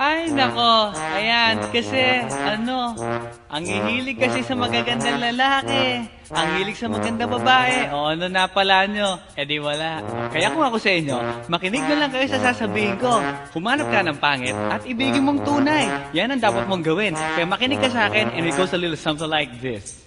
Ay, nako. Ayan, kasi, ano, ang hihilig kasi sa magagandang lalaki. Ang hilig sa magandang babae. O, ano na pala nyo? Eh di wala. Kaya kung ako sa inyo, makinig na lang kayo sa sasabihin ko. Humanap ka ng pangit at ibigin mong tunay. Yan ang dapat mong gawin. Kaya makinig ka sa akin and it goes a little something like this.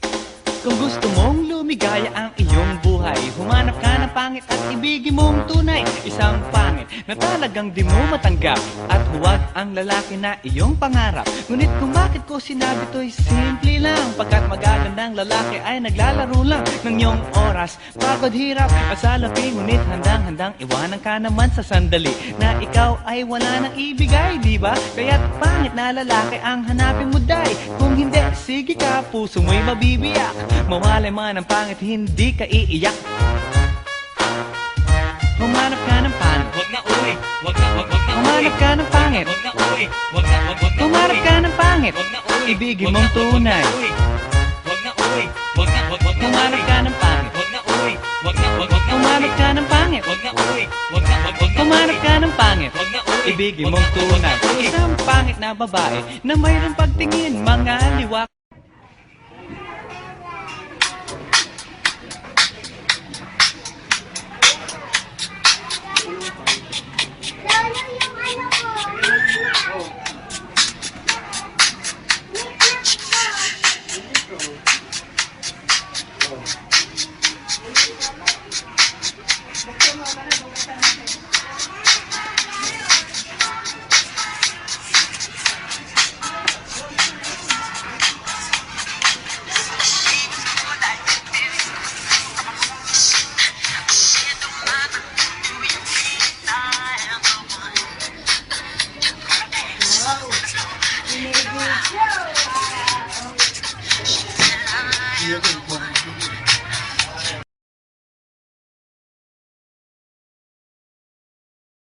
Kung gusto mong lumigaya ang iyong buhay Humanap ka ng pangit at ibigin mong tunay Isang pangit na talagang di mo matanggap At huwag ang lalaki na iyong pangarap. Ngunit kung bakit ko sinabi to'y simple lang Pagkat magagandang lalaki ay naglalaro lang Ng iyong oras. Pagod hirap at salapi Ngunit handang-handang iwanan ka naman sa sandali. Na ikaw ay wala nang ibigay, di ba? Kaya't pangit na lalaki ang hanapin mo day. Kung hindi, sige ka, puso mo'y mabibiyak. Mawalay man ang pangit, hindi ka iiyak Humanap uwi. ka ng pangit wag na Humanap uwi. ka ng pangit wag, wag na Humanap uwi. ka ng pangit Ibigin mong tunay. Isang pangit na babae Na mayroong pagtingin Mga liwak Give it